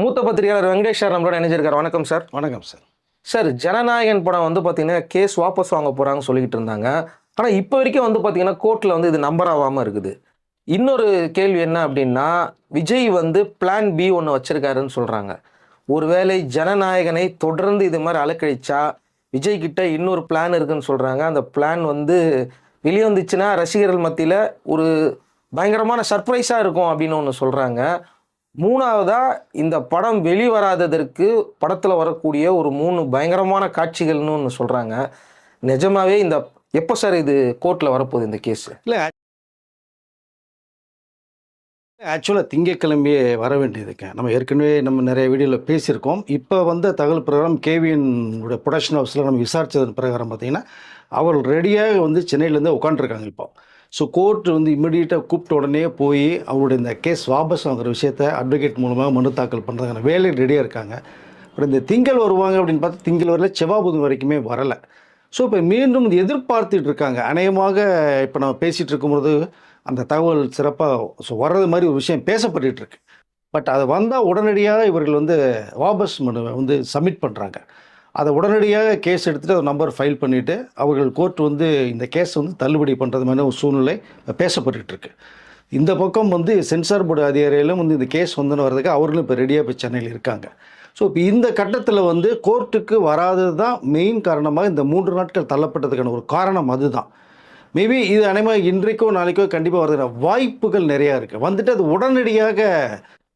மூத்த பத்திரிகையாளர் வெங்கடேஷ் சார் நம்மளோட இணைஞ்சிருக்காரு. வணக்கம் சார். வணக்கம் சார். சார் ஜனநாயகன் படம் வந்து பார்த்தீங்கன்னா கேஸ் வாபஸ் வாங்க போகிறாங்கன்னு சொல்லிக்கிட்டு இருந்தாங்க. ஆனால் இப்போ வரைக்கும் வந்து பார்த்தீங்கன்னா கோர்ட்டில் வந்து இது நம்பர் ஆகாமல் இருக்குது. இன்னொரு கேள்வி என்ன அப்படின்னா விஜய் வந்து பிளான் பி ஒன்று வச்சிருக்காருன்னு சொல்கிறாங்க ஒருவேளை ஜனநாயகனை தொடர்ந்து இது மாதிரி அலக்கழிச்சா விஜய் கிட்ட இன்னொரு பிளான் இருக்குன்னு சொல்கிறாங்க அந்த பிளான் வந்து வெளியே வந்துச்சுன்னா ரசிகர்கள் மத்தியில் ஒரு பயங்கரமான சர்ப்ரைஸாக இருக்கும் அப்படின்னு ஒன்று சொல்கிறாங்க மூணாவதாக இந்த படம் வெளிவராததற்கு படத்தில் வரக்கூடிய ஒரு மூணு பயங்கரமான காட்சிகள்னு ஒன்று சொல்கிறாங்க நிஜமாவே இந்த எப்போ சார் இது கோர்ட்டில் வரப்போகுது இந்த கேஸ் இல்லை ஆக்சுவலாக திங்கட்கிழமையே வர வேண்டியதுக்கு நம்ம ஏற்கனவே நம்ம நிறைய வீடியோவில் பேசியிருக்கோம். இப்போ வந்த தகவல் பிரகாரம் கேவியனோட ப்ரொடக்ஷன் ஹவுஸில் நம்ம விசாரித்ததன் பிரகாரம் பார்த்தீங்கன்னா அவள் ரெடியாக வந்து சென்னையிலேருந்து உட்காந்துருக்காங்க இப்போ. ஸோ கோர்ட் வந்து இம்மிடியேட்டாக கூப்பிட்ட உடனே போய் அவருடைய இந்த கேஸ் வாபஸ் வாங்குற விஷயத்த அட்வொகேட் மூலமாக மனு தாக்கல் பண்ணுறதுக்கான வேலை ரெடியாக இருக்காங்க. அப்புறம் இந்த திங்கள் வருவாங்க அப்படின்னு பார்த்தா திங்கள் வரல செவ்வாய் புதன் வரைக்குமே வரலை. ஸோ இப்போ மீண்டும் எதிர்பார்த்துட்டு இருக்காங்க. அநேகமாக இப்போ நம்ம பேசிகிட்டு இருக்கும்போது அந்த தகவல் சிறப்பாக ஸோ வர்றது மாதிரி ஒரு விஷயம் பேசப்பட்டுருக்கு பட் அது வந்தால் உடனடியாக இவர்கள் வந்து வாபஸ் மனுவை வந்து சப்மிட் பண்ணுறாங்க அதை உடனடியாக கேஸ் எடுத்துகிட்டு ஒரு நம்பர் ஃபைல் பண்ணிவிட்டு அவர்கள் கோர்ட் வந்து இந்த கேஸ் வந்து தள்ளுபடி பண்ணுறது மாதிரி ஒரு சூழ்நிலை பேசப்பட்டுட்டு இருக்கு. இந்த பக்கம் வந்து சென்சார் போர்டு அதிகாரிகளும் வந்து இந்த கேஸ் வந்துன்னு வர்றதுக்கு அவர்களும் இப்போ ரெடியாக இப்போ சென்னையில் இருக்காங்க. ஸோ இப்போ இந்த கட்டத்தில் வந்து கோர்ட்டுக்கு வராதது தான் மெயின் காரணமாக இந்த மூன்று நாட்கள் தள்ளப்பட்டதுக்கான ஒரு காரணம் அதுதான். மேபி இது அனைமாக இன்றைக்கோ நாளைக்கோ கண்டிப்பாக வருதுக்கான வாய்ப்புகள் நிறையா இருக்குது வந்துட்டு அது உடனடியாக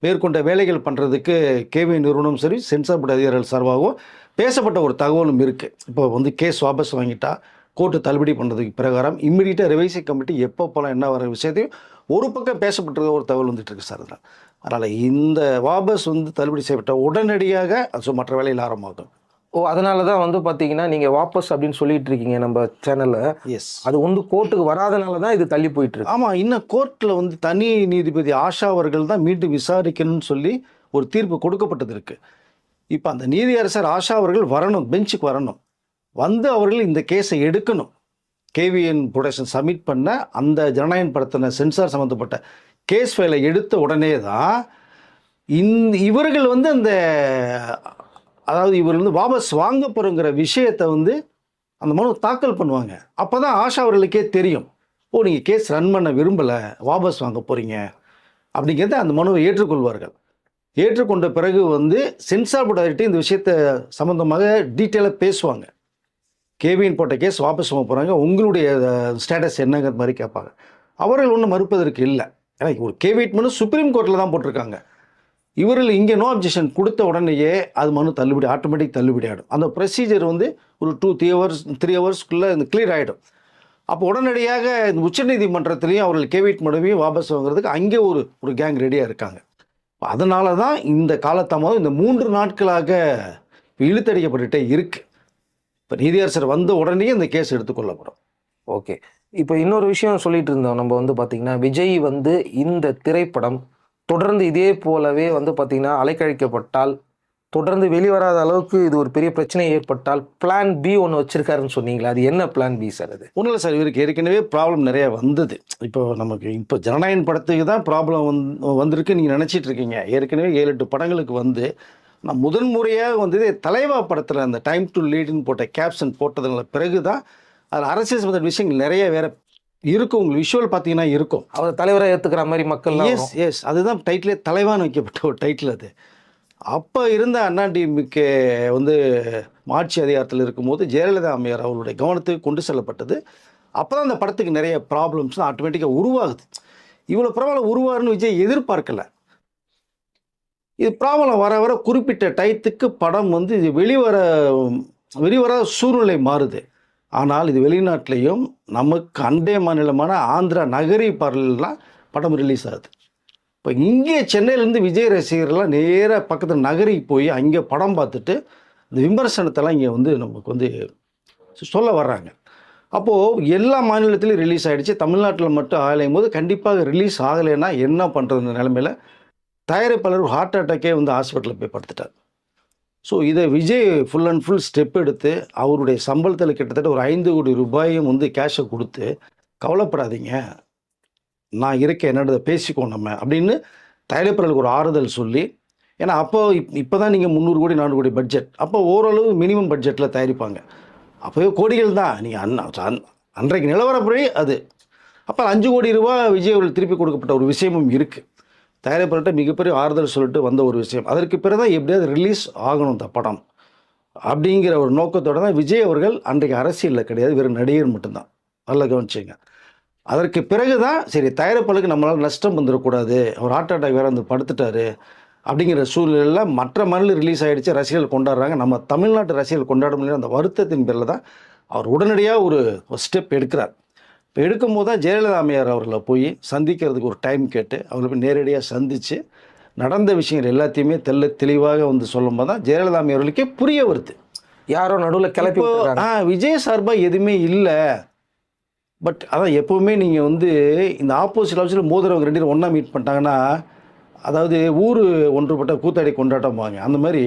மேற்கொண்ட வேலைகள் பண்ணுறதுக்கு கேவி நிறுவனம் சரி சென்சார் போர்டு அதிகாரிகள் சார்பாகவும் பேசப்பட்ட ஒரு தகவலும் இருக்குது இப்போ வந்து கேஸ் வாபஸ் வாங்கிட்டா கோர்ட்டு தள்ளுபடி பண்ணுறதுக்கு பிரகாரம் இம்மிடியட்டாக ரிவைசி கமிட்டி எப்போ போகலாம் என்ன வர விஷயத்தையும் ஒரு பக்கம் பேசப்பட்டது ஒரு தகவல் வந்துட்டு இருக்கு சார் அதில் அதனால் இந்த வாபஸ் வந்து தள்ளுபடி செய்யப்பட்ட உடனடியாக அது மற்ற வேலையில் ஆரம்பமாகும் ஓ அதனால தான் வந்து பார்த்தீங்கன்னா நீங்கள் வாபஸ் அப்படின்னு சொல்லிட்டு இருக்கீங்க நம்ம சேனலில் எஸ் அது வந்து கோர்ட்டுக்கு வராதனால தான் இது தள்ளி போயிட்டு இருக்கு. ஆமாம் இன்னும் கோர்ட்டில் வந்து தனி நீதிபதி ஆஷா அவர்கள் தான் மீண்டும் விசாரிக்கணும்னு சொல்லி ஒரு தீர்ப்பு கொடுக்கப்பட்டது இருக்கு. இப்போ அந்த நீதியரசர் ஆஷா அவர்கள் வரணும் பெஞ்சுக்கு வரணும். வந்து அவர்கள் இந்த கேஸை எடுக்கணும். கேவிஎன் ப்ரொடக்ஷன் சப்மிட் பண்ண அந்த ஜனநாயகன் படுத்தின சென்சார் சம்மந்தப்பட்ட கேஸ் ஃபைலை எடுத்த உடனே தான் இந்த இவர்கள் வந்து அந்த அதாவது இவர் வந்து வாபஸ் வாங்க போகிறோங்கிற விஷயத்தை வந்து அந்த மனு தாக்கல் பண்ணுவாங்க. அப்போ தான் ஆஷா அவர்களுக்கே தெரியும். ஓ நீங்கள் கேஸ் ரன் பண்ண விரும்பலை வாபஸ் வாங்க போகிறீங்க அப்படிங்கிறத அந்த மனுவை ஏற்றுக்கொள்வார்கள். ஏற்றுக்கொண்ட பிறகு வந்து சென்சார் போர்டு அதிர்ட்டி இந்த விஷயத்தை சம்மந்தமாக டீட்டெயிலாக பேசுவாங்க. கேவியின் போட்ட கேஸ் வாபஸ் வாங்க போகிறாங்க உங்களுடைய ஸ்டேட்டஸ் என்னங்கிற மாதிரி கேட்பாங்க. அவர்கள் ஒன்றும் மறுப்பதற்கு இல்லை. ஏன்னா ஒரு கேவிட் மனு சுப்ரீம் கோர்ட்டில் தான் போட்டிருக்காங்க. இவர்கள் இங்கே நோ அப்ஜெக்ஷன் கொடுத்த உடனேயே அது மனு தள்ளுபடி ஆட்டோமேட்டிக் தள்ளுபடி ஆகிடும் அந்த ப்ரொசீஜர் வந்து ஒரு டூ த்ரீ ஹவர்ஸ் த்ரீ ஹவர்ஸ்க்குள்ளே இந்த கிளியர் ஆகிடும் அப்போ உடனடியாக இந்த உச்சநீதிமன்றத்திலையும் அவர்கள் கேவிட் மனுவையும் வாபஸ் வாங்குறதுக்கு அங்கே ஒரு ஒரு கேங் ரெடியாக இருக்காங்க. அதனால தான் இந்த காலத்தாமதம் இந்த மூன்று நாட்களாக இழுத்தடிக்கப்பட்டுட்டே இருக்கு. இப்போ நீதியரசர் வந்த உடனே இந்த கேஸ் எடுத்துக்கொள்ளப்படும் ஓகே. இப்போ இன்னொரு விஷயம் சொல்லிட்டு இருந்தோம். நம்ம வந்து பார்த்தீங்கன்னா விஜய் வந்து இந்த திரைப்படம் தொடர்ந்து இதே போலவே வந்து பார்த்தீங்கன்னா அலைக்கழிக்கப்பட்டால் தொடர்ந்து வெளிவராத அளவுக்கு இது ஒரு பெரிய பிரச்சனை ஏற்பட்டால் பிளான் பி ஒன்று வச்சிருக்காருன்னு சொன்னீங்களா அது என்ன பிளான் பி சார் அது? ஒன்றும் இல்லை சார் இவருக்கு ஏற்கனவே ப்ராப்ளம் நிறைய வந்தது. இப்போ நமக்கு இப்போ ஜனநாயகன் படத்துக்கு தான் ப்ராப்ளம் வந்து வந்திருக்கு நீங்கள் நினச்சிட்டு இருக்கீங்க. ஏற்கனவே ஏழு எட்டு படங்களுக்கு வந்து நான் முதன் முறையாக வந்து தலைவா படத்தில் அந்த டைம் டு லீடுன்னு போட்ட கேப்ஷன் போட்டதுனால பிறகு தான் அதில் அரசியல் சம்பந்த விஷயங்கள் நிறைய வேற இருக்கும். உங்களுக்கு விஷுவல் பார்த்தீங்கன்னா இருக்கும். அவர் தலைவரை ஏற்றுக்கிற மாதிரி மக்கள் எஸ் எஸ் அதுதான் டைட்டிலே தலைவான்னு வைக்கப்பட்ட ஒரு டைட்டில் அது. அப்போ இருந்த அண்ணா அண்ணாடிமிக்கு வந்து ஆட்சி அதிகாரத்தில் இருக்கும்போது ஜெயலலிதா அம்மையார் அவருடைய கவனத்துக்கு கொண்டு செல்லப்பட்டது. அப்போ தான் அந்த படத்துக்கு நிறைய ப்ராப்ளம்ஸ் ஆட்டோமேட்டிக்காக உருவாகுது. இவ்வளோ பரவாயில்ல உருவாருன்னு விஜய் எதிர்பார்க்கல. இது ப்ராப்ளம் வர வர குறிப்பிட்ட டயத்துக்கு படம் வந்து இது வெளிவர வெளிவராத சூழ்நிலை மாறுது. ஆனால் இது வெளிநாட்டிலையும் நமக்கு அண்டை மாநிலமான ஆந்திரா நகரி பரலாம் படம் ரிலீஸ் ஆகுது. இப்போ இங்கே சென்னையிலேருந்து விஜய் ரசிகர்லாம் நேராக பக்கத்தில் நகரிக்கு போய் அங்கே படம் பார்த்துட்டு இந்த விமர்சனத்தெல்லாம் இங்கே வந்து நமக்கு வந்து சொல்ல வர்றாங்க. அப்போது எல்லா மாநிலத்திலையும் ரிலீஸ் ஆகிடுச்சு தமிழ்நாட்டில் மட்டும் ஆகலையும் போது கண்டிப்பாக ரிலீஸ் ஆகலைன்னா என்ன பண்ணுறது நிலமையில? தயாரிப்பாளர் ஹார்ட் அட்டாக்கே வந்து ஹாஸ்பிட்டலில் போய் படுத்துட்டார். ஸோ இதை Vijay full and full step எடுத்து அவருடைய சம்பளத்தில் கிட்டத்தட்ட ஒரு ஐந்து கோடி ரூபாயும் வந்து கேஷை கொடுத்து கவலைப்படாதீங்க. நான் இருக்கேன் என்னோட பேசிக்கோ நம்ம அப்படின்னு தயாரிப்பாளருக்கு ஒரு ஆறுதல் சொல்லி ஏன்னா அப்போ இப் இப்போ தான் நீங்கள் முந்நூறு கோடி நானூறு கோடி பட்ஜெட் அப்போ ஓரளவு மினிமம் பட்ஜெட்டில் தயாரிப்பாங்க. அப்போவே கோடிகள் தான். நீங்கள் அன் அன்றைக்கு நிலவரப்படி அது. அப்போ அஞ்சு கோடி ரூபா விஜய் அவர்கள் திருப்பி கொடுக்கப்பட்ட ஒரு விஷயமும் இருக்குது தயாரிப்பாளர்கிட்ட மிகப்பெரிய ஆறுதல் சொல்லிட்டு வந்த ஒரு விஷயம். அதற்கு பிறகு தான் எப்படியாவது ரிலீஸ் ஆகணும் இந்த படம் அப்படிங்கிற ஒரு நோக்கத்தோடு தான் விஜய் அவர்கள் அன்றைக்கு அரசியலில் கிடையாது. வெறும் நடிகர் மட்டும்தான். நல்லா கவனிச்சிங்க அதற்கு பிறகு தான் சரி தயாரிப்பாளருக்கு நம்மளால் நஷ்டம் வந்துடக்கூடாது அவர் ஹார்ட் அட்டாக் வேறு வந்து படுத்துட்டாரு அப்படிங்கிற சூழ்நிலையில் மற்ற மாநிலம் ரிலீஸ் ஆகிடுச்சு ரசிகர்கள் கொண்டாடுறாங்க. நம்ம தமிழ்நாட்டு ரசிகர்கள் கொண்டாட முடியல அந்த வருத்தத்தின் பேரில் தான் அவர் உடனடியாக ஒரு ஸ்டெப் எடுக்கிறார். இப்போ எடுக்கும்போது தான் ஜெயலலிதா அம்மையார் அவர்களை போய் சந்திக்கிறதுக்கு ஒரு டைம் கேட்டு அவங்களை போய் நேரடியாக சந்தித்து நடந்த விஷயங்கள் எல்லாத்தையுமே தெல்ல தெளிவாக வந்து சொல்லும்போது தான் ஜெயலலிதா அம்மையார்களுக்கே புரிய வருது. யாரோ நடுவில் கிளப்பி. ஆ விஜய் சார்பாக எதுவுமே இல்லை. பட் அதான் எப்போவுமே நீங்கள் வந்து இந்த ஆப்போசிட் ஆப்போசிட் மோதுறவங்க ரெண்டு பேரும் ஒன்றா மீட் பண்ணிட்டாங்கன்னா அதாவது ஊர் ஒன்றுபட்ட கூத்தாடி கொண்டாட்டம் வாங்க. அந்த மாதிரி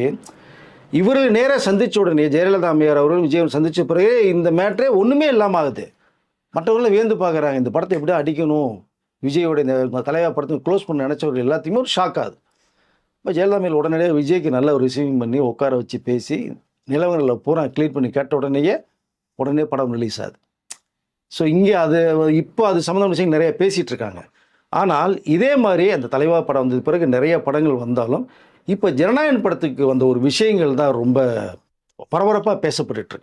இவர்கள் நேராக சந்திச்ச உடனே ஜெயலலிதா அம்மையார் அவர்களும் விஜய் சந்தித்த சந்திச்ச பிறகு இந்த மேட்ரே ஒன்றுமே இல்லாமல் ஆகுது. மற்றவங்களும் வியந்து பார்க்குறாங்க இந்த படத்தை எப்படி அடிக்கணும்? விஜயோட இந்த தலைவா படத்தை க்ளோஸ் பண்ண நினச்சவர்கள் எல்லாத்தையுமே ஒரு ஷாக் ஆகுது. இப்போ ஜெயலலிதா அம்மையார் உடனடியாக விஜய்க்கு நல்ல ஒரு ரிசீவிங் பண்ணி உட்கார வச்சு பேசி நிலவரங்களை பூரா க்ளீன் பண்ணி கேட்ட உடனேயே உடனே படம் ரிலீஸ் ஆகுது. ஸோ இங்கே அது இப்போ அது சம்மந்தமான விஷயம் நிறைய பேசிகிட்டு இருக்காங்க ஆனால் இதே மாதிரி அந்த தலைவா படம் வந்தது பிறகு நிறைய படங்கள் வந்தாலும் இப்போ ஜனநாயகன் படத்துக்கு வந்த ஒரு விஷயங்கள் தான் ரொம்ப பரபரப்பாக பேசப்பட்டுருக்கு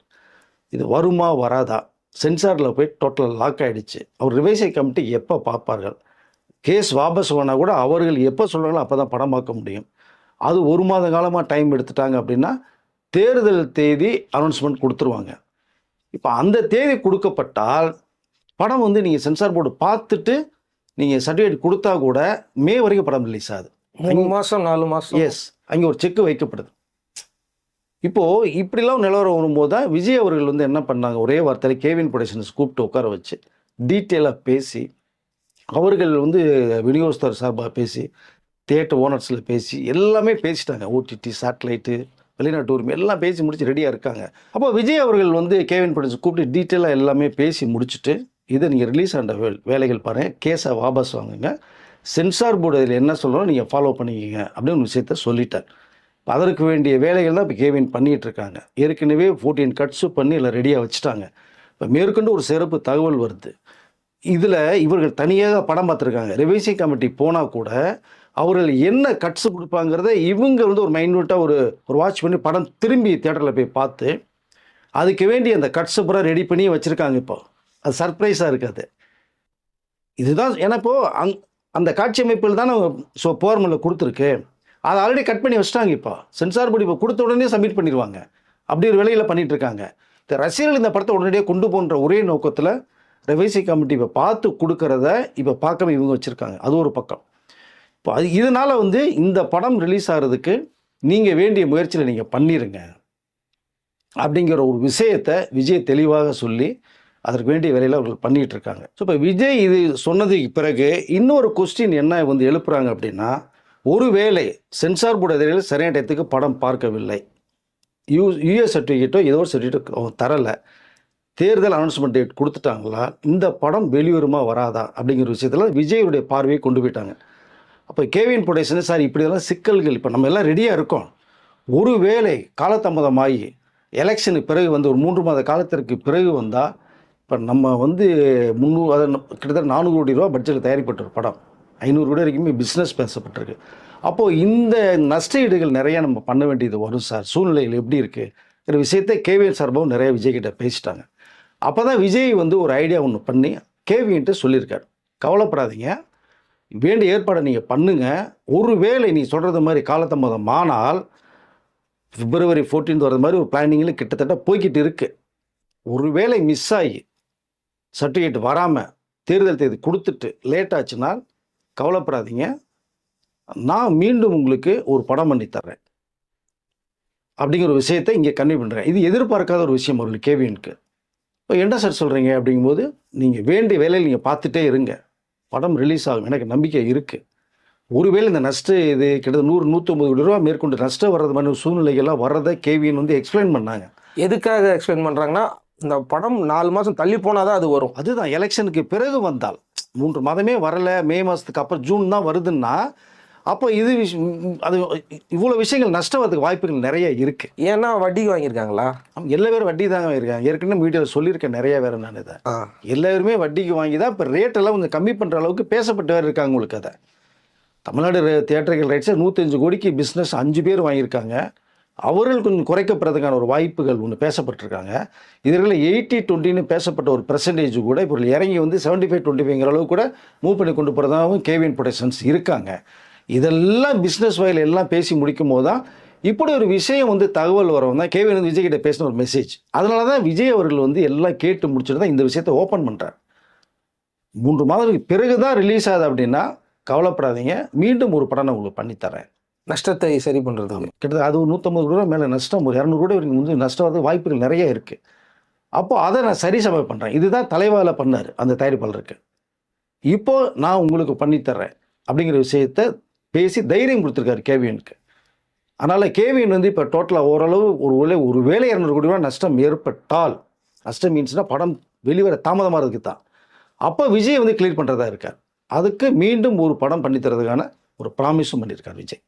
இது வருமா வராதா? சென்சாரில் போய் டோட்டல் லாக் ஆகிடுச்சு அவர் ரிவைசை கமிட்டி எப்போ பார்ப்பார்கள்? கேஸ் வாபஸ் வாங்கினா கூட அவர்கள் எப்போ சொல்கிறாங்களோ அப்போ தான் படம் பார்க்க முடியும். அது ஒரு மாத காலமாக டைம் எடுத்துட்டாங்க அப்படின்னா தேர்தல் தேதி அனௌன்ஸ்மெண்ட் கொடுத்துருவாங்க. இப்போ அந்த தேதி கொடுக்கப்பட்டால் படம் வந்து நீங்கள் சென்சார் போர்டு பார்த்துட்டு நீங்கள் சர்டிஃபிகேட் கொடுத்தா கூட மே வரைக்கும் படம் ரிலீஸ் ஆகுது. மூணு மாசம் நாலு மாசம். எஸ் அங்கே ஒரு செக் வைக்கப்படுது. இப்போது இப்படிலாம் நிலவரம் வரும்போது தான் விஜய் அவர்கள் வந்து என்ன பண்ணாங்க? ஒரே வார்த்தையில் கேவின் ப்ரொடக்ஷன்ஸ் கூப்பிட்டு உட்கார வச்சு டீட்டெயிலாக பேசி அவர்கள் வந்து விநியோகஸ்தர் சார்பாக பேசி தியேட்டர் ஓனர்ஸில் பேசி எல்லாமே பேசிட்டாங்க. ஓடிடி சேட்டலைட்டு வெளிநாட்டு உரிமை எல்லாம் பேசி முடிச்சு ரெடியாக இருக்காங்க. அப்போ விஜய் அவர்கள் வந்து கேவின் ப்ரொடக்ஷன் கூப்பிட்டு டீட்டெயிலாக எல்லாமே பேசி முடிச்சுட்டு இதை நீங்கள் ரிலீஸ் ஆன வே வேலைகள் பாருங்கள் கேஸை வாபஸ் வாங்குங்க. சென்சார் போர்டு இதில் என்ன சொல்கிறோம் நீங்கள் ஃபாலோ பண்ணிக்கிங்க அப்படின்னு ஒரு விஷயத்த சொல்லிட்டார். இப்போ அதற்கு வேண்டிய வேலைகள் தான் இப்போ கேவின் பண்ணிகிட்டு இருக்காங்க. ஏற்கனவே ஃபோர்டீன் கட்ஸும் பண்ணி எல்லாம் ரெடியாக வச்சுட்டாங்க. இப்போ மேற்கொண்டு ஒரு சிறப்பு தகவல் வருது. இதில் இவர்கள் தனியாக படம் பார்த்துருக்காங்க. ரிவைசிங் கமிட்டி போனால் கூட அவர்கள் என்ன கட்ஸ் கொடுப்பாங்கிறத இவங்க வந்து ஒரு மைன்யூட்டாக ஒரு ஒரு வாட்ச் பண்ணி படம் திரும்பி தேட்டரில் போய் பார்த்து அதுக்கு வேண்டி அந்த கட்ஸை பூரா ரெடி பண்ணி வச்சுருக்காங்க இப்போ. அது சர்ப்ரைஸாக இருக்காது. இதுதான் ஏன்னா இப்போது அங் அந்த காட்சி அமைப்பில் தானே ஸோ போர்மலில் கொடுத்துருக்கு. அதை ஆல்ரெடி கட் பண்ணி வச்சிட்டாங்க இப்போ. சென்சார் போர்டு இப்போ கொடுத்த உடனே சப்மிட் பண்ணிடுவாங்க. அப்படி ஒரு வேலையில் பண்ணிகிட்ருக்காங்க இருக்காங்க. இந்த ரசிகர்கள் இந்த படத்தை உடனடியாக கொண்டு போன்ற ஒரே நோக்கத்தில் ரெவைசி கமிட்டி இப்போ பார்த்து கொடுக்கறத இப்போ பார்க்காம இவங்க வச்சுருக்காங்க. அது ஒரு பக்கம். அது இதனால் வந்து இந்த படம் ரிலீஸ் ஆகிறதுக்கு நீங்கள் வேண்டிய முயற்சியில் நீங்கள் பண்ணிடுங்க அப்படிங்கிற ஒரு விஷயத்தை விஜய் தெளிவாக சொல்லி அதற்கு வேண்டிய வேலையில் அவர்கள் பண்ணிகிட்டு இருக்காங்க. ஸோ இப்போ விஜய் இது சொன்னதுக்கு பிறகு இன்னொரு கொஸ்டின் என்ன வந்து எழுப்புறாங்க அப்படின்னா ஒருவேளை சென்சார் போர்டு எதிரில் சரியான டயத்துக்கு படம் பார்க்கவில்லை. யூ யூஎஸ் சர்டிஃபிகேட்டோ ஏதோ ஒரு சர்டிஃபிகேட்டோ தரலை. தேர்தல் அனௌன்ஸ்மெண்ட் டேட் கொடுத்துட்டாங்களா? இந்த படம் வெளிவருமா வராதா? அப்படிங்கிற விஷயத்தில் விஜயுடைய பார்வையை கொண்டு போயிட்டாங்க. அப்போ கேவின் ப்ரொடக்ஷன் சார் இப்படியெல்லாம் சிக்கல்கள் இப்போ நம்ம எல்லாம் ரெடியாக இருக்கோம். ஒருவேளை காலதாமதமாகி எலெக்ஷனுக்கு பிறகு வந்து ஒரு மூன்று மாத காலத்திற்கு பிறகு வந்தால் இப்போ நம்ம வந்து முந்நூறு அதை கிட்டத்தட்ட நானூறு கோடி ரூபா பட்ஜெட்டில் தயாரிப்பட்ட ஒரு படம். ஐநூறு கோடி வரைக்குமே பிஸ்னஸ் பேசப்பட்டிருக்கு. அப்போது இந்த நஷ்டஈடுகள் நிறையா நம்ம பண்ண வேண்டியது வரும் சார். சூழ்நிலைகள் எப்படி இருக்குங்கிற விஷயத்தை கேவிஎன் சார்பாகவும் நிறைய விஜய்கிட்ட பேசிட்டாங்க. அப்போ தான் விஜய் வந்து ஒரு ஐடியா ஒன்று பண்ணி கேவின்ட்டு சொல்லியிருக்காரு. கவலைப்படாதீங்க. வேண்டிய ஏற்பாடை நீங்கள் பண்ணுங்கள் ஒருவேளை நீ சொல்கிறது மாதிரி காலதாமதம் ஆனால் பிப்ரவரி 14th வர்றது மாதிரி ஒரு பிளானிங்கில் கிட்டத்தட்ட போய்கிட்டு இருக்குது ஒருவேளை மிஸ் ஆகி சர்டிஃபிகேட் வராமல் தேர்தல் தேதி கொடுத்துட்டு லேட் ஆச்சுன்னா கவலைப்படாதீங்க. நான் மீண்டும் உங்களுக்கு ஒரு படம் பண்ணி தர்றேன். அப்படிங்கிற ஒரு விஷயத்தை இங்கே கன்வே பண்ணுறேன் இது எதிர்பார்க்காத ஒரு விஷயம் அவர்கள் கேவியனுக்கு. இப்போ என்ன சார் சொல்கிறீங்க அப்படிங்கும்போது நீங்கள் வேண்டிய வேலையில் நீங்கள் பார்த்துட்டே இருங்க. படம் ரிலீஸ் ஆகும். எனக்கு நம்பிக்கை இருக்குது ஒருவேளை இந்த நஷ்ட இது கிட்டத்தட்ட நூறு நூற்றம்பது கோடி ரூபா மேற்கொண்டு நஷ்டம் வர்றது மாதிரி சூழ்நிலைகள்லாம் வர்றதை கேவியன் வந்து எக்ஸ்பிளைன் பண்ணாங்க. எதுக்காக எக்ஸ்பிளைன் பண்றாங்கன்னா இந்த படம் நாலு மாசம் தள்ளி போனாதான் அது வரும். அதுதான் எலெக்ஷனுக்கு பிறகு வந்தால். மூன்று மாதமே வரல மே மாதத்துக்கு அப்புறம் ஜூன் தான் வருதுன்னா அப்போ இது விஷ்- அது இவ்வளோ விஷயங்கள் நஷ்டம் வரதுக்கு வாய்ப்புகள் நிறைய இருக்குது ஏன்னா வட்டிக்கு வாங்கியிருக்காங்களா? எல்லா பேரும் வட்டி தாங்க இருக்காங்க ஏற்கனவே வீடியோவில் சொல்லியிருக்கேன் நிறைய பேர் நான் இதை. எல்லாருமே வட்டிக்கு வாங்கி தான் இப்போ ரேட்டெல்லாம் கொஞ்சம் கம்மி பண்ணுற அளவுக்கு பேசப்பட்டு வேறு இருக்காங்க உங்களுக்கு அதை. தமிழ்நாடு தியேட்டர்கள் ரைட்ஸை நூற்றஞ்சு கோடிக்கு பிஸ்னஸ் அஞ்சு பேர் வாங்கியிருக்காங்க. அவர்கள் கொஞ்சம் குறைக்கப்படுறதுக்கான ஒரு வாய்ப்புகள் ஒன்று பேசப்பட்டிருக்காங்க. இதில் எயிட்டி டுவெண்ட்டின்னு பேசப்பட்ட ஒரு பெர்சன்டேஜ் கூட இப்போ இறங்கி வந்து செவன்ட்டி ஃபைவ் டுவெண்ட்டி ஃபைவ்ங்கிற அளவுக்கு கூட மூவ் பண்ணி கொண்டு போகிறதாகவும் கேவின் ப்ரொடக்ஷன்ஸ் இருக்காங்க. இதெல்லாம் பிஸ்னஸ் வகையில் எல்லாம் பேசி முடிக்கும் போது தான் இப்படி ஒரு விஷயம் வந்து தகவல் வரவும் தான் கேவின் வந்து விஜய் கிட்ட பேசின ஒரு மெசேஜ் அதனால தான் விஜய் அவர்கள் வந்து எல்லாம் கேட்டு முடிச்சுட்டு தான் இந்த விஷயத்தை ஓப்பன் பண்ணுறார் மூன்று மாதத்துக்கு பிறகு தான் ரிலீஸ் ஆகுது அப்படின்னா கவலைப்படாதீங்க. மீண்டும் ஒரு படம் நான் உங்களுக்கு பண்ணித்தரேன் நஷ்டத்தை சரி பண்ணுறதுக்கு கிட்டத்தட்ட அது ஒரு நூற்றம்பது ரூபா மேலே நஷ்டம். ஒரு இரநூறு கூட வந்து நஷ்டம் வரது வாய்ப்புகள் நிறைய இருக்குது அப்போ அதை நான் சரி சபை பண்ணுறேன் இதுதான் தலைவால பண்ணார் அந்த தயாரிப்பாளருக்கு. இப்போ நான் உங்களுக்கு பண்ணித்தர்றேன் அப்படிங்கிற விஷயத்த பேசி தைரியம் கொடுத்துருக்காரு கேவியனுக்கு. அதனால் கேவியன் வந்து இப்போ டோட்டலாக ஓரளவு ஒரு வேளை ஒரு வேலை இரநூறு கோடி ரூபா நஷ்டம் ஏற்பட்டால் நஷ்டம் மீன்ஸ்னால் படம் வெளிவர தாமதமாக இருக்கு தான் அப்போ விஜய் வந்து கிளியர் பண்ணுறதா இருக்கார். அதுக்கு மீண்டும் ஒரு படம் பண்ணித்தரதுக்கான ஒரு ப்ராமிஸும் பண்ணியிருக்கார் விஜய்.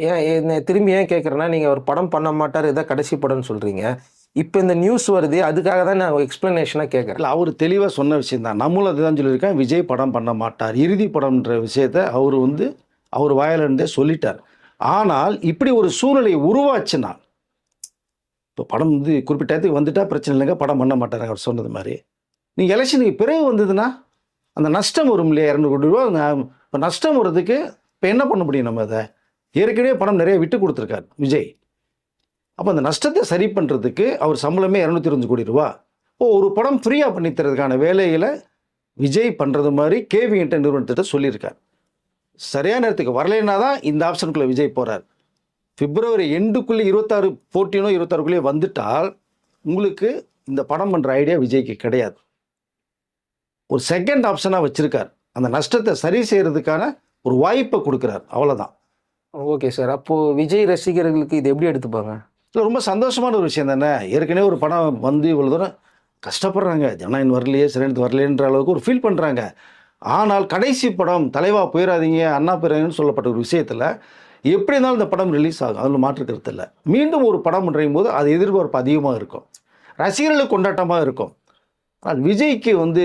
ஏன் திரும்பி ஏன் கேட்குறேன்னா நீங்கள் ஒரு படம் பண்ண மாட்டார் இதான் கடைசி படம்னு சொல்கிறீங்க இப்போ இந்த நியூஸ் வருது அதுக்காக தான் நான் எக்ஸ்ப்ளனேஷனாக கேட்குறேன் இல்லை அவர் தெளிவாக சொன்ன விஷயம் தான் நம்மளும் அதுதான் சொல்லியிருக்கேன் விஜய் படம் பண்ண மாட்டார். இறுதி படம்ன்ற விஷயத்த அவர் வந்து அவர் வாயிலிருந்தே சொல்லிட்டார். ஆனால் இப்படி ஒரு சூழ்நிலையை உருவாச்சுன்னா இப்போ படம் வந்து குறிப்பிட்டத்துக்கு வந்துட்டால் பிரச்சனை இல்லைங்க படம் பண்ண மாட்டார் அவர் சொன்னது மாதிரி. நீங்கள் எலெக்ஷனுக்கு பிறகு வந்ததுன்னா அந்த நஷ்டம் வரும் இல்லையா இரநூறு கோடி ரூபா அந்த- இப்போ நஷ்டம் வர்றதுக்கு இப்போ என்ன பண்ண முடியும் நம்ம அதை? ஏற்கனவே பணம் நிறைய விட்டு கொடுத்துருக்கார் விஜய். அப்போ அந்த நஷ்டத்தை சரி பண்ணுறதுக்கு அவர் சம்பளமே இரநூத்தி இருபது கோடி ரூபா. இப்போ ஒரு படம் ஃப்ரீயாக பண்ணித்தரதுக்கான தரதுக்கான விஜய் பண்ணுறது மாதிரி கேவிஎன்ட்ட நிறுவனத்திட்ட சொல்லியிருக்கார். சரியான நேரத்துக்கு வரலைன்னா தான் இந்த ஆப்ஷனுக்குள்ளே விஜய் போகிறார் பிப்ரவரி எண்டுக்குள்ளே இருபத்தாறு போட்டினோ இருபத்தாறுக்குள்ளேயே வந்துட்டால் உங்களுக்கு இந்த படம் பண்ணுற ஐடியா விஜய்க்கு கிடையாது. ஒரு செகண்ட் ஆப்ஷனாக வச்சுருக்கார். அந்த நஷ்டத்தை சரி செய்கிறதுக்கான ஒரு வாய்ப்பை கொடுக்குறார். அவ்வளோதான் ஓகே சார். அப்போது விஜய் ரசிகர்களுக்கு இது எப்படி எடுத்துப்பாங்க? இல்லை ரொம்ப சந்தோஷமான ஒரு விஷயம் தானே. ஏற்கனவே ஒரு படம் வந்து இவ்வளோ தூரம் கஷ்டப்படுறாங்க. ஜனநாயகம் வரலையே சிறந்து வரலையேன்ற அளவுக்கு ஒரு ஃபீல் பண்ணுறாங்க ஆனால் கடைசி படம் தலைவா போயிடாதீங்க அண்ணா போயிடாதீங்கன்னு சொல்லப்பட்ட ஒரு விஷயத்தில் எப்படி இருந்தாலும் இந்த படம் ரிலீஸ் ஆகும். அதில் மாற்று கருத்து இல்லை. மீண்டும் ஒரு படம் பண்ணுறையும் போது அது எதிர்பார்ப்பு அதிகமாக இருக்கும். ரசிகர்களுக்கு கொண்டாட்டமாக இருக்கும். ஆனால் விஜய்க்கு வந்து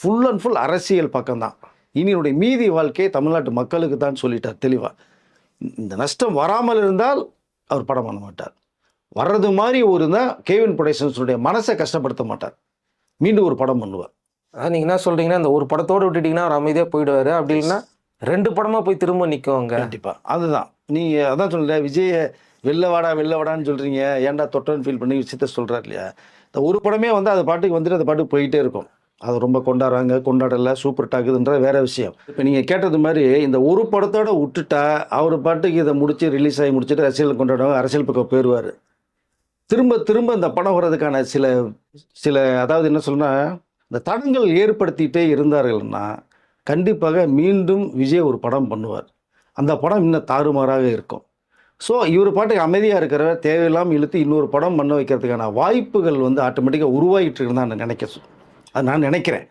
ஃபுல் அண்ட் ஃபுல் அரசியல் பக்கம்தான். இனியுடைய மீதி வாழ்க்கையை தமிழ்நாட்டு மக்களுக்கு தான் சொல்லிட்டார் தெளிவாக இந்த நஷ்டம் வராமல் இருந்தால் அவர் படம் பண்ண மாட்டார். வர்றது மாதிரி ஒரு தான் கேவின் ப்ரொடக்ஷன்ஸுடைய மனசை கஷ்டப்படுத்த மாட்டார். மீண்டும் ஒரு படம் பண்ணுவார். அதான் நீங்கள் என்ன சொல்கிறீங்கன்னா இந்த ஒரு படத்தோடு விட்டுட்டீங்கன்னா அவர் அமைதியாக போயிடுவார். அப்படி இல்லைன்னா ரெண்டு படமாக போய் திரும்ப நிற்குவாங்க கண்டிப்பாக அதுதான். நீங்கள் அதான் சொல்ல விஜய வெளில வாடா வெளில வாடான்னு சொல்கிறீங்க ஏன்டா தொட்டன்னு ஃபீல் பண்ணி விஷயத்த சொல்கிறார் இல்லையா? இந்த ஒரு படமே வந்து அது பாட்டுக்கு வந்துட்டு அது பாட்டுக்கு போயிட்டே இருக்கும். அது ரொம்ப கொண்டாடுறாங்க கொண்டாடல சூப்பர் டாக்குதுன்ற வேற விஷயம். இப்போ நீங்கள் கேட்டது மாதிரி இந்த ஒரு படத்தோட விட்டுட்டா அவர் பாட்டுக்கு இதை முடிச்சு ரிலீஸ் ஆகி முடிச்சுட்டு அரசியல் கொண்டாடுவாங்க அரசியல் பக்கம் போயிடுவார் திரும்ப திரும்ப இந்த படம் வர்றதுக்கான சில சில அதாவது என்ன சொல்லுன்னா இந்த தடங்கள் ஏற்படுத்திட்டே இருந்தார்கள்னா கண்டிப்பாக மீண்டும் விஜய் ஒரு படம் பண்ணுவார். அந்த படம் இன்னும் தாறுமாறாக இருக்கும். ஸோ இவர் பாட்டுக்கு அமைதியாக இருக்கிற தேவையில்லாமல் இழுத்து இன்னொரு படம் பண்ண வைக்கிறதுக்கான வாய்ப்புகள் வந்து ஆட்டோமேட்டிக்காக உருவாகிட்டு இருக்குன்னு நான் நினைக்க அது நான் நினைக்கிறேன்.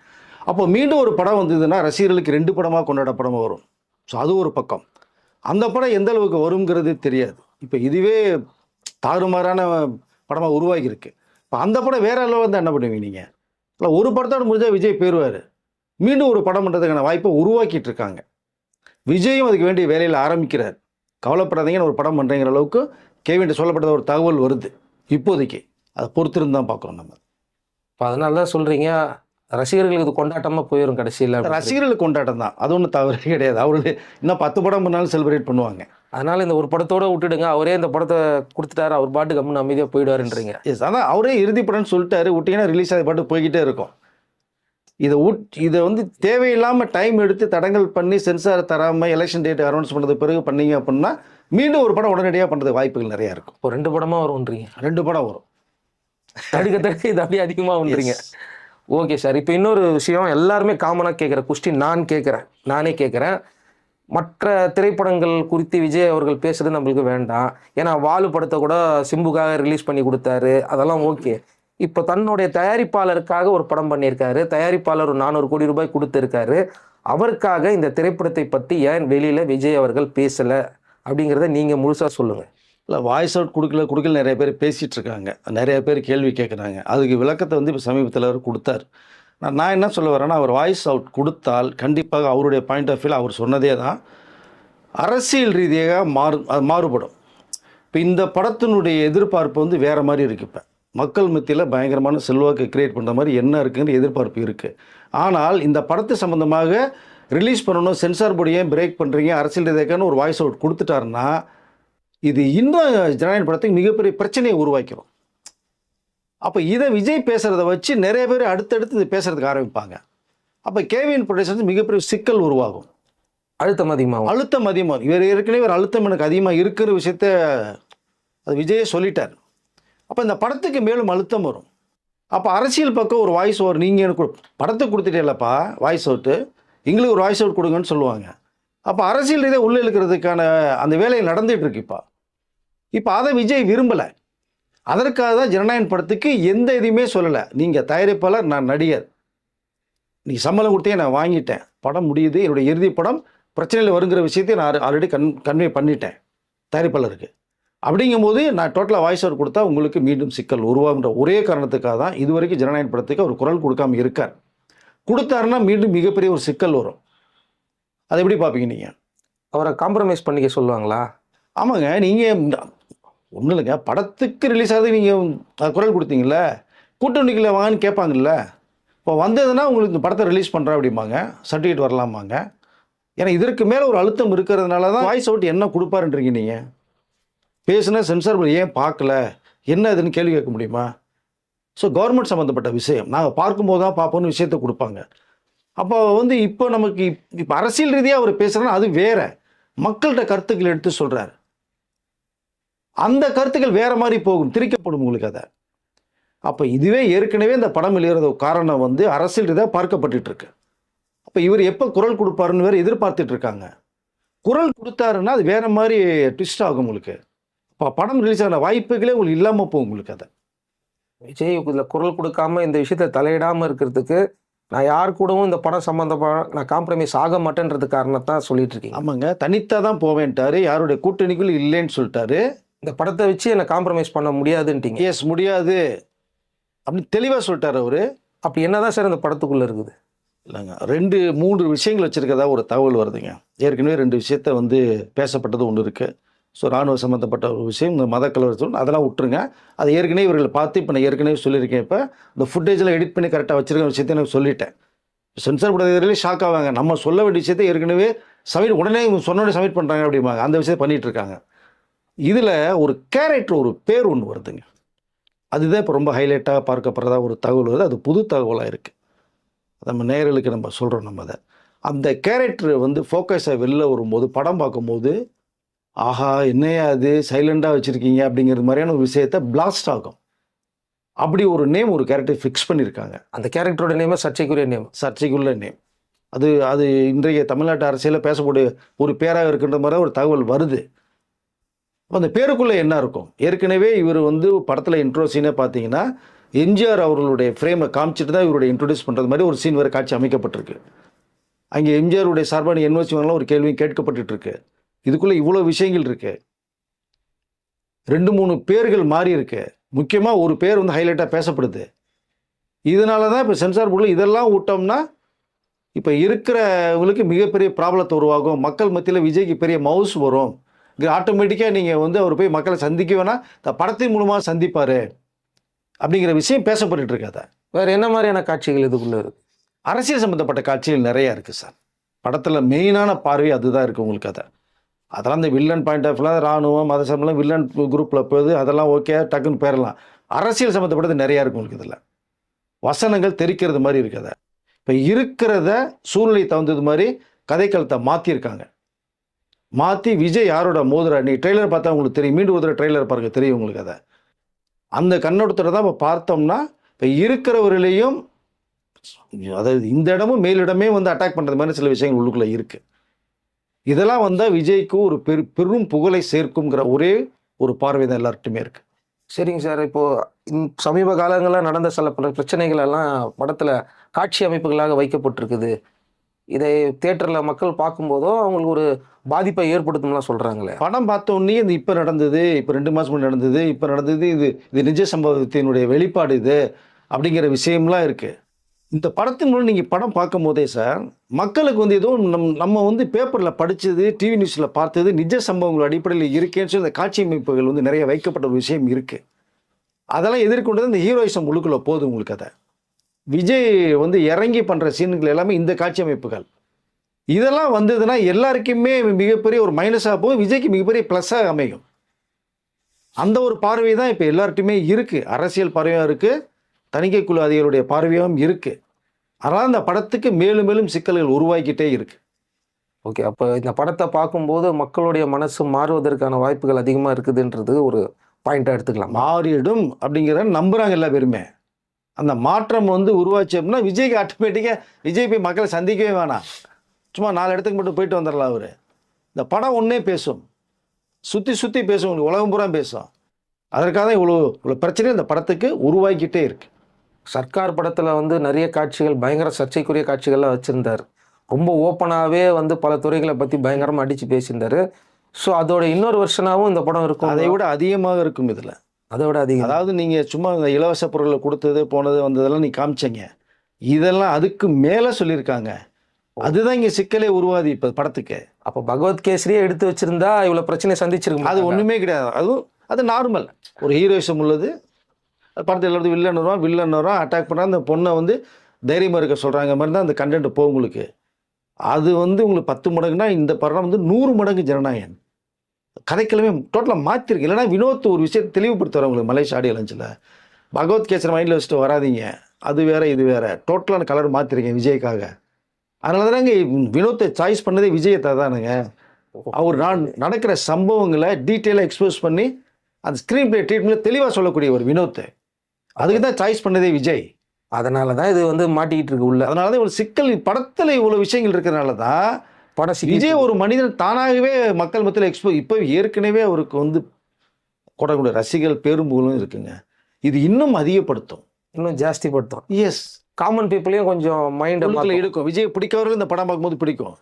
அப்போ மீண்டும் ஒரு படம் வந்ததுன்னா ரசிகர்களுக்கு ரெண்டு படமாக கொண்டாட படம் வரும். ஸோ அது ஒரு பக்கம். அந்த படம் எந்த அளவுக்கு வருங்கிறது தெரியாது. இப்போ இதுவே தாறுமாறான படமாக உருவாகியிருக்கு. இப்போ அந்த படம் வேற அளவு வந்து என்ன பண்ணுவீங்க நீங்கள் இல்லை ஒரு படத்தோட முடிஞ்சால் விஜய் போயிடுவார் மீண்டும் ஒரு படம் பண்ணுறதுக்கான வாய்ப்பை உருவாக்கிட்டு இருக்காங்க விஜயும் அதுக்கு வேண்டிய வேலையில் ஆரம்பிக்கிறார். கவலைப்படாதீங்கன்னு ஒரு படம் பண்ணுறங்கிற அளவுக்கு கேவின்ட்டு சொல்லப்பட்ட ஒரு தகவல் வருது. இப்போதைக்கு. அதை பொறுத்திருந்து தான் பார்க்குறோம் நம்ம. இப்போ அதனால தான் சொல்கிறீங்க ரசிகர்களுக்கு கொண்டாட்டமாக போயிடும் கடைசியில் ரசிகர்களுக்கு கொண்டாட்டம் தான். அது ஒன்றும் தவறே கிடையாது. அவரு இன்னும் பத்து படம் பண்ணாலும் செலிப்ரேட் பண்ணுவாங்க. அதனால இந்த ஒரு படத்தோட விட்டுடுங்க. அவரே இந்த படத்தை கொடுத்துட்டாரு. அவர் பாட்டு கம்முன்னு அமைதியாக போயிடுவாருன்றீங்க. எஸ் அதான் அவரே இறுதி படம்னு சொல்லிட்டாரு. விட்டீங்கன்னா ரிலீஸ் ஆகி பாட்டு போய்கிட்டே இருக்கும். இதை உட் இதை வந்து தேவையில்லாமல் டைம் எடுத்து தடங்கல் பண்ணி சென்சார் தராமல் எலெக்ஷன் டேட் அனௌன்ஸ் பண்ணது பிறகு பண்ணீங்க அப்படின்னா மீண்டும் ஒரு படம் உடனடியாக பண்ணுறதுக்கு வாய்ப்புகள் நிறையா இருக்கும். இப்போ ரெண்டு படமாக வரும்ன்றீங்க. ரெண்டு படம் வரும். தடுக்க தடுக்க இது அப்படியே அதிகமாக வந்துறீங்க ஓகே சார். இப்போ இன்னொரு விஷயம் எல்லாருமே காமனாக கேட்குற கொஸ்டின் நான் கேட்குறேன் நானே கேட்குறேன் மற்ற திரைப்படங்கள் குறித்து விஜய் அவர்கள் பேசுறது நம்மளுக்கு வேண்டாம். ஏன்னா வாலு படத்தை கூட சிம்புக்காக ரிலீஸ் பண்ணி கொடுத்தாரு. அதெல்லாம் ஓகே. இப்போ தன்னுடைய தயாரிப்பாளருக்காக ஒரு படம் பண்ணியிருக்காரு. தயாரிப்பாளர் ஒரு நானூறு கோடி ரூபாய் கொடுத்துருக்காரு. அவருக்காக இந்த திரைப்படத்தை பற்றி ஏன் வெளியில் விஜய் அவர்கள் பேசலை? அப்படிங்கிறத நீங்கள் முழுசாக சொல்லுங்கள் இல்லை வாய்ஸ் அவுட் கொடுக்கல கொடுக்கல நிறைய பேர் பேசிகிட்டு இருக்காங்க நிறைய பேர் கேள்வி கேட்குறாங்க அதுக்கு விளக்கத்தை வந்து இப்போ சமீபத்தில் அவர் கொடுத்தார். நான் நான் என்ன சொல்ல வரேன்னா அவர் வாய்ஸ் அவுட் கொடுத்தால் கண்டிப்பாக அவருடைய பாயிண்ட் ஆஃப் வியூ அவர் சொன்னதே தான். அரசியல் ரீதியாக மாறு அது மாறுபடும். இப்போ இந்த படத்தினுடைய எதிர்பார்ப்பு வந்து வேறு மாதிரி இருக்குது இப்போ. மக்கள் மத்தியில் பயங்கரமான செல்வாக்கு கிரியேட் பண்ணுற மாதிரி என்ன இருக்குங்கிற எதிர்பார்ப்பு இருக்குது ஆனால் இந்த படத்து சம்மந்தமாக ரிலீஸ் பண்ணணும் சென்சார் போர்டு ஏன் பிரேக் பண்ணுறீங்க அரசியல் ரீதியாகன்னு ஒரு வாய்ஸ் அவுட் கொடுத்துட்டாருன்னா இது இன்னும் ஜனநாயக படத்துக்கு மிகப்பெரிய பிரச்சனையை உருவாக்கிடும் அப்போ இதை விஜய் பேசுகிறத வச்சு நிறைய பேர் அடுத்தடுத்து இது பேசுறதுக்கு ஆரம்பிப்பாங்க. அப்போ கேவிஎன் ப்ரொடக்ஷன்ஸ் மிகப்பெரிய சிக்கல் உருவாகும். அழுத்தம் அதிகமாகும். அழுத்தம் அதிகமாக இவர் ஏற்கனவே ஒரு அழுத்தம் எனக்கு அதிகமாக இருக்கிற விஷயத்த அது விஜயே சொல்லிட்டார். அப்போ இந்த படத்துக்கு மேலும் அழுத்தம் வரும். அப்போ அரசியல் பக்கம் ஒரு வாய்ஸ் ஓவர் நீங்கள் எனக்கு படத்துக்கு கொடுத்துட்டேலப்பா வாய்ஸ் அவுட்டு எங்களுக்கு ஒரு வாய்ஸ் அவுட் கொடுங்கன்னு சொல்லுவாங்க. அப்போ அரசியல் ரீதியாக உள்ளே இழுக்கிறதுக்கான அந்த வேலையை நடந்துகிட்டு இருக்கு இப்போ அதை விஜய் விரும்பலை. அதற்காக தான் ஜனநாயகன் படத்துக்கு எந்த இதுவுமே சொல்லலை. நீங்கள் தயாரிப்பாளர் நான் நடிகர். நீ சம்பளம் கொடுத்தே நான் வாங்கிட்டேன். படம் முடியுது என்னுடைய இறுதி படம் பிரச்சனையில் வருங்கிற விஷயத்தை நான் ஆல்ரெடி கன் கன்வே பண்ணிட்டேன் தயாரிப்பாளருக்கு. அப்படிங்கும்போது நான் டோட்டலாக வாய்ஸ் ஓவர் கொடுத்தா உங்களுக்கு மீண்டும் சிக்கல் உருவாகுன்ற ஒரே காரணத்துக்காக தான் இதுவரைக்கும் ஜனநாயக படத்துக்கு அவர் குரல் கொடுக்காம இருக்கார். கொடுத்தாருன்னா மீண்டும் மிகப்பெரிய ஒரு சிக்கல் வரும். அதை எப்படி பார்ப்பீங்க நீங்கள் அவரை காம்ப்ரமைஸ் பண்ணிக்க சொல்லுவாங்களா? ஆமாங்க நீங்கள் ஒன்றும் இல்லைங்க. படத்துக்கு ரிலீஸ் ஆகுது. நீங்கள் குரல் கொடுத்தீங்கல்ல. கூட்டணிக்கில் வாங்கன்னு கேட்பாங்கல்ல. இப்போ வந்ததுன்னா உங்களுக்கு இந்த படத்தை ரிலீஸ் பண்ணுறா அப்படிம்பாங்க. சர்டிஃபிகேட் வரலாமாங்க ஏன்னா இதற்கு மேலே ஒரு அழுத்தம் இருக்கிறதுனால தான் வாய்ஸ் அவுட் என்ன கொடுப்பாருன்றீங்க நீங்கள் பேசுனா சென்சார் ஏன் பார்க்கல? என்ன இதுன்னு கேள்வி கேட்க முடியுமா? ஸோ கவர்மெண்ட் சம்மந்தப்பட்ட விஷயம். நாங்கள் பார்க்கும்போது தான் பார்ப்போம்னு விஷயத்தை கொடுப்பாங்க. அப்போ வந்து இப்போ நமக்கு இப்போ அரசியல் ரீதியாக அவர் பேசுகிறேன்னா அது வேறு. மக்கள்கிட்ட கருத்துக்கள் எடுத்து சொல்கிறார் அந்த கருத்துக்கள் வேற மாதிரி போகும் திரிக்கப்படும் உங்களுக்கு அதை. அப்போ இதுவே ஏற்கனவே இந்த படம் வெளியிறது காரணம் வந்து அரசியல் ரீதியாக பார்க்கப்பட்டுட்டு இருக்கு அப்போ இவர் எப்போ குரல் கொடுப்பாருன்னு வேற எதிர்பார்த்துட்டு இருக்காங்க. குரல் கொடுத்தாருன்னா அது வேற மாதிரி ட்விஸ்ட் ஆகும் உங்களுக்கு. இப்போ படம் ரிலீஸ் ஆன வாய்ப்புகளே உங்களுக்கு இல்லாமல் போகும் உங்களுக்கு அதை. விஜய் இதில் குரல் கொடுக்காம இந்த விஷயத்தை தலையிடாமல் இருக்கிறதுக்கு நான் யார் கூடவும் இந்த படம் சம்மந்தப்பட நான் காம்ப்ரமைஸ் ஆக மாட்டேன்றது காரணத்தான் சொல்லிட்டு இருக்கீங்க. ஆமாங்க. தனித்தாக தான் போவேன்ட்டாரு. யாருடைய கூட்டணிக்குள்ள இல்லைன்னு சொல்லிட்டாரு. இந்த படத்தை வச்சு என்னை காம்ப்ரமைஸ் பண்ண முடியாதுன்ட்டீங்க. எஸ் முடியாது. அப்படின்னு தெளிவாக சொல்லிட்டாரு அவரு. அப்படி என்னதான் சார் இந்த படத்துக்குள்ள இருக்குது? இல்லைங்க ரெண்டு மூன்று விஷயங்கள் வச்சுருக்கதா ஒரு தகவல் வருதுங்க. ஏற்கனவே ரெண்டு விஷயத்த வந்து பேசப்பட்டது ஒன்று இருக்குது ஸோ ராணுவ சம்மந்தப்பட்ட ஒரு விஷயம் இந்த மத கலவரத்தோடு அதெல்லாம் விட்டுருங்க. அதை ஏற்கனவே இவர்களை பார்த்து இப்போ நான் ஏற்கனவே சொல்லியிருக்கேன். இப்போ இந்த ஃபுட்டேஜில் எடிட் பண்ணி கரெக்டாக வச்சிருக்க விஷயத்தை நான் சொல்லிட்டேன். சென்சார் படத்திலே ஷாக் ஆவாங்க. நம்ம சொல்ல வேண்டிய விஷயத்தை ஏற்கனவே சமைட் உடனே இவங்க சொன்ன உடனே சப்மிட் பண்ணுறாங்க அப்படிம்பாங்க. அந்த விஷயத்தை பண்ணிட்டு இருக்காங்க. இதில் ஒரு கேரக்டர் ஒரு பேர் ஒன்று வருதுங்க. அதுதான் இப்போ ரொம்ப ஹைலைட்டாக பார்க்கப்படுறதா ஒரு தகவல் வருது. அது புது தகவலாக இருக்குது நம்ம நேயர்களுக்கு நம்ம சொல்கிறோம் நம்ம அதை. அந்த கேரக்டர் வந்து ஃபோக்கஸாக வெளில வரும்போது படம் பார்க்கும்போது ஆஹா என்னையா அது சைலண்டாக வச்சுருக்கீங்க அப்படிங்கிற மாதிரியான ஒரு விஷயத்தை பிளாஸ்ட் ஆகும். அப்படி ஒரு நேம் ஒரு கேரக்டர் ஃபிக்ஸ் பண்ணியிருக்காங்க. அந்த கேரக்டரோட நேமே சர்ச்சைக்குரிய நேம் சர்ச்சைக்குள்ள நேம் அது அது இன்றைய தமிழ்நாட்டு அரசியலில் பேசக்கூடிய ஒரு பேராக இருக்கின்ற மாதிரி ஒரு தகவல் வருது. அந்த பேருக்குள்ளே என்ன இருக்கும்? ஏற்கனவே இவர் வந்து படத்தில் இன்ட்ரோ சீனே பார்த்தீங்கன்னா எம்ஜிஆர் அவர்களுடைய ஃப்ரேமை காமிச்சிட்டு தான் இவருடைய இன்ட்ரடியூஸ் பண்ணுறது மாதிரி ஒரு சீன் வரை காட்சி அமைக்கப்பட்டிருக்கு. அங்கே எம்ஜிஆருடைய சார்பான என்ஓசிவங்களாம் ஒரு கேள்வியும் கேட்கப்பட்டுட்டு இருக்கு இதுக்குள்ளே இவ்வளோ விஷயங்கள் இருக்கு. ரெண்டு மூணு பேர்கள் மாறி இருக்கு. முக்கியமாக ஒரு பேர் வந்து ஹைலைட்டாக பேசப்படுது. இதனால தான் இப்போ சென்சார் போர்டில் இதெல்லாம் விட்டோம்னா இப்போ இருக்கிறவங்களுக்கு மிகப்பெரிய ப்ராப்ளத்தை உருவாகும். மக்கள் மத்தியில் விஜய்க்கு பெரிய மவுஸ் வரும். ஆட்டோமேட்டிக்காக நீங்கள் வந்து அவர் போய் மக்களை சந்திக்க வேணால் இந்த படத்தின் மூலமாக சந்திப்பார் அப்படிங்கிற விஷயம் பேசப்பட்டுட்டு இருக்காத வேற என்ன மாதிரியான காட்சிகள் இதுக்குள்ள இருக்கு? அரசியல் சம்மந்தப்பட்ட காட்சிகள் நிறையா இருக்குது சார். படத்தில் மெயினான பார்வை அதுதான் இருக்குது உங்களுக்கு அதை. அதெல்லாம் இந்த வில்லன் பாயிண்ட் ஆஃப் வியூவில் ராணுவம் மத சம்பளம் வில்லன் குரூப்பில் போகுது அதெல்லாம் ஓகே டக்குன்னு போயிடலாம். அரசியல் சம்மந்தப்பட்டது நிறையா இருக்கும் உங்களுக்கு இதில். வசனங்கள் தெரிக்கிறது மாதிரி இருக்குது இப்போ இருக்கிறத சூழ்நிலை தகுந்தது மாதிரி கதைக்களத்தை மாற்றிருக்காங்க மாற்றி விஜய் யாரோட மோதுற? நீ ட்ரெய்லர் பார்த்தா உங்களுக்கு தெரியும். மீண்டும் ஒரு ட்ரெய்லர் பாருங்க. தெரியும் உங்களுக்கு அதை. அந்த கண்ணோட்டத்தில் தான் இப்போ பார்த்தோம்னா இப்போ இருக்கிறவர்களையும் அதாவது இந்த இடமும் மேலிடமே வந்து அட்டாக் பண்ணுறது மாதிரி சில விஷயங்கள் உள்ளுக்குள்ளே இருக்குது இதெல்லாம் வந்தால் விஜய்க்கு ஒரு பெரு பெரும் புகழை சேர்க்குங்கிற ஒரே ஒரு பார்வை தான் எல்லார்ட்டுமே இருக்குது சரிங்க சார். இப்போது சமீப காலங்களில் நடந்த சில பல பிரச்சனைகள் எல்லாம் படத்தில் காட்சி அமைப்புகளாக வைக்கப்பட்டிருக்குது. இதை தேட்டரில் மக்கள் பார்க்கும்போதோ அவங்களுக்கு ஒரு பாதிப்பை ஏற்படுத்தும்லாம் சொல்கிறாங்களே படம் பார்த்தோன்னே இது இந்த இப்போ நடந்தது இப்போ ரெண்டு மாதம் முன்னாடி நடந்தது இப்போ நடந்தது இது இது நிஜ சம்பவத்தினுடைய வெளிப்பாடு இது அப்படிங்கிற விஷயம்லாம் இருக்குது இந்த படத்தின் மூலம் நீங்கள் படம் பார்க்கும் போதே சார் மக்களுக்கு வந்து ஏதோ நம் நம்ம வந்து பேப்பரில் படித்தது டிவி நியூஸில் பார்த்தது நிஜ சம்பவங்கள் அடிப்படையில் இருக்கேன்னு சொல்லி இந்த காட்சி அமைப்புகள் வந்து நிறைய வைக்கப்பட்ட ஒரு விஷயம் இருக்குது அதெல்லாம் எதிர்கொண்டது இந்த ஹீரோயிசம் உள்ளுக்குள்ளே போகுது உங்களுக்கு அதை. விஜய் வந்து இறங்கி பண்ணுற சீன்கள் எல்லாமே இந்த காட்சி அமைப்புகள். இதெல்லாம் வந்ததுன்னா எல்லாருக்குமே மிகப்பெரிய ஒரு மைனஸாக போகும். விஜய்க்கு மிகப்பெரிய ப்ளஸ்ஸாக அமையும். அந்த ஒரு பார்வை தான் இப்போ எல்லார்ட்டையுமே இருக்குது அரசியல் பார்வையும் இருக்குது தணிக்கை குழு அதிகாரிகளுடைய பார்வையும் இருக்குது அதனால் இந்த படத்துக்கு மேலும் மேலும் சிக்கல்கள் உருவாக்கிட்டே இருக்குது ஓகே அப்போ இந்த படத்தை பார்க்கும்போது மக்களுடைய மனசு மாறுவதற்கான வாய்ப்புகள் அதிகமாக இருக்குதுன்றது ஒரு பாயிண்டாக எடுத்துக்கலாம். மாறிடும் அப்படிங்கிற நம்புகிறாங்க எல்லா பேருமே. அந்த மாற்றம் வந்து உருவாச்சு அப்படின்னா விஜய்க்கு ஆட்டோமேட்டிக்காக விஜய் போய் மக்களை சந்திக்கவே வேணாம். சும்மா நாலு இடத்துக்கு மட்டும் போயிட்டு வந்துடலாம் அவர். இந்த படம் ஒன்றே பேசும். சுற்றி சுற்றி பேசும். உங்களுக்கு உலகம் பூரா பேசும். அதற்காக தான் இவ்வளோ இவ்வளோ பிரச்சனை இந்த படத்துக்கு உருவாக்கிட்டே இருக்குது சர்க்கார் படத்தில் வந்து நிறைய காட்சிகள் பயங்கர சர்ச்சைக்குரிய காட்சிகள்லாம் வச்சுருந்தார். ரொம்ப ஓப்பனாகவே வந்து பல துறைகளை பற்றி பயங்கரமாக அடித்து பேசியிருந்தாரு. ஸோ அதோட இன்னொரு வருஷனாகவும் இந்த படம் இருக்கும். அதை விட அதிகமாக இருக்கும் இதில். அதை விட அதிகம். அதாவது நீங்கள் சும்மா இந்த இலவச பொருளை கொடுத்தது போனது வந்ததெல்லாம் நீ காமிச்சீங்க. இதெல்லாம் அதுக்கு மேலே சொல்லியிருக்காங்க. அதுதான் இங்கே சிக்கலே உருவாதி இப்போ படத்துக்கு. அப்போ பகவத் கேசரியே எடுத்து வச்சிருந்தா இவ்வளோ பிரச்சனை சந்திச்சிருக்கும் அது ஒன்றுமே கிடையாது. அதுவும் அது நார்மல் ஒரு ஹீரோயிசம் உள்ளது. படத்தில் எல்லாரும் வில்லன் வரும் வில்லன் வரும் அட்டாக் பண்ணுறா அந்த பொண்ணை வந்து தைரியமாக இருக்க சொல்கிறாங்க மாதிரி தான் அந்த கண்டென்ட் போகும் உங்களுக்கு. அது வந்து உங்களுக்கு பத்து மடங்குனா இந்த படம் வந்து நூறு மடங்கு ஜனநாயகன். கதைக்கிழமை டோட்டலாக மாற்றிருக்கு இல்லைன்னா வினோத் ஒரு விஷயத்தை தெளிவுபடுத்துவார் உங்களுக்கு மலேசியா ஆடியோ லஞ்சில் பகவத் கேசர் மைண்டில் வச்சுட்டு வராதீங்க. அது வேற இது வேற. டோட்டலான கலர் மாற்றிருக்கேன் விஜய்க்காக. அதனால தானங்க வினோத்தை சாய்ஸ் பண்ணதே விஜயத்தை தானுங்க அவர் நான் நடக்கிற சம்பவங்களை டீட்டெயிலாக எக்ஸ்போஸ் பண்ணி அந்த ஸ்க்ரீன் பிளே ட்ரீட்மெண்ட் தெளிவாக சொல்லக்கூடிய ஒரு வினோத்தை. அதுக்கு தான் சாய்ஸ் பண்ணதே விஜய். அதனால தான் இது வந்து மாட்டிக்கிட்டு இருக்கு உள்ள. அதனால தான் இவ்வளோ சிக்கல் படத்தில் இவ்வளோ விஷயங்கள் இருக்கிறனால தான் படம் விஜய் ஒரு மனிதன் தானாகவே மக்கள் மத்தியில் எக்ஸ்போ இப்போ ஏற்கனவே அவருக்கு வந்து கொடக்கூடிய ரசிகர்கள் பேரும்புகளும் இருக்குங்க. இது இன்னும் அதிகப்படுத்தும். இன்னும் ஜாஸ்தி படுத்தும் எஸ் காமன் பீப்புளையும் கொஞ்சம் மைண்டை இருக்கும் விஜய் பிடிக்கவர்கள் இந்த படம் பார்க்கும்போது பிடிக்கும்.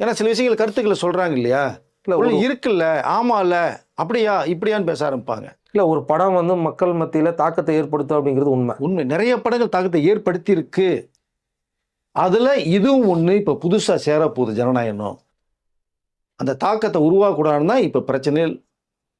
ஏன்னா சில விஷயங்கள் கருத்துக்களை சொல்றாங்க இல்லையா? உள்ள இருக்குல்ல ஆமால அப்படியா இப்படியான்னு பேச ஆரம்பிப்பாங்க. இல்லை ஒரு படம் வந்து மக்கள் மத்தியில் தாக்கத்தை ஏற்படுத்தும் அப்படிங்கிறது உண்மை. உண்மை. நிறைய படங்கள் தாக்கத்தை ஏற்படுத்தி இருக்கு அதுல இதுவும் ஒண்ணு இப்ப புதுசா சேரப்போகுது ஜனநாயகம் அந்த தாக்கத்தை உருவாக்கூடாதுன்னு தான் இப்ப பிரச்சனைகள்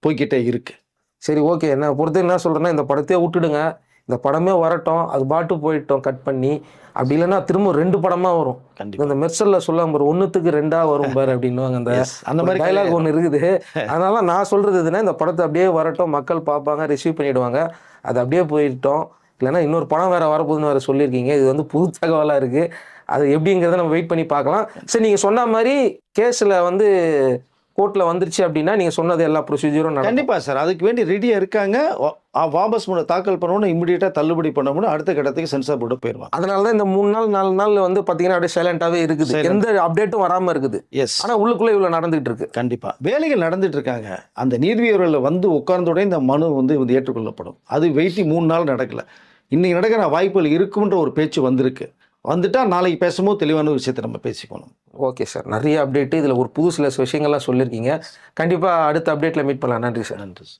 போய்க்கிட்டே இருக்கு. சரி ஓகே. என்ன பொறுத்து என்ன சொல்கிறேன்னா இந்த படத்தையே விட்டுடுங்க. இந்த படமே வரட்டும். அது பாட்டு போயிட்டோம் கட் பண்ணி. அப்படி இல்லைன்னா திரும்ப ரெண்டு படமாக வரும். கண்டிப்பா. இந்த மெர்சலில் சொல்லுவாங்க பாரு ஒன்றுத்துக்கு ரெண்டா வரும் பாரு அப்படின்னுவாங்க அந்த அந்த மாதிரி டைலாக் ஒன்று இருக்குது. அதனால நான் சொல்றது எதுனா இந்த படத்தை அப்படியே வரட்டும். மக்கள் பார்ப்பாங்க ரிசீவ் பண்ணிடுவாங்க. அது அப்படியே போயிட்டோம். இல்லைன்னா இன்னொரு படம் வேற வரப்போகுதுன்னு வேற சொல்லியிருக்கீங்க. இது வந்து புது தகவலாக இருக்கு. அது எப்படிங்கிறத நம்ம வெயிட் பண்ணி பார்க்கலாம். சரி நீங்கள் சொன்ன மாதிரி கேஸில் வந்து கோர்ட்டில் வந்துருச்சு அப்படின்னா நீங்கள் சொன்னது எல்லா ப்ரொசீஜரும் நடக்கும். கண்டிப்பா சார். அதுக்கு வேண்டி ரெடியா இருக்காங்க. வாபஸ் மனு தாக்கல் பண்ணணும் இமிடியேட்டா தள்ளுபடி பண்ணணும் அடுத்த கட்டத்துக்கு சென்சார் போர்டு போயிடுவாங்க. அதனால தான் இந்த மூணு நாள் நாலு நாள் வந்து பார்த்தீங்கன்னா அப்படியே சைலண்டாகவே இருக்குது. எந்த அப்டேட்டும் வராமல் இருக்குது. எஸ் ஆனால் உள்ளுக்குள்ளே இவ்வளோ நடந்துகிட்டு இருக்கு. கண்டிப்பா. வேலைகள் நடந்துட்டு இருக்காங்க. அந்த நீதிபதிகளில் வந்து உட்கார்ந்த உடனே இந்த மனு வந்து வந்து ஏற்றுக்கொள்ளப்படும். அது வெயிட்டி மூணு நாள் நடக்கல. இன்னைக்கு நடக்கிற வாய்ப்புகள் இருக்குன்ற ஒரு பேச்சு வந்திருக்கு. வந்துட்டா நாளைக்கு பேசும்போது தெளிவான விஷயத்தை நம்ம பேசிக்கணும். Okay sir. நிறைய அப்டேட்டு இதில் ஒரு புது சில விஷயங்கள்லாம் சொல்லியிருக்கீங்க. கண்டிப்பாக அடுத்த அப்டேட்டில் மீட் பண்ணலாம். நன்றி சார். நன்றி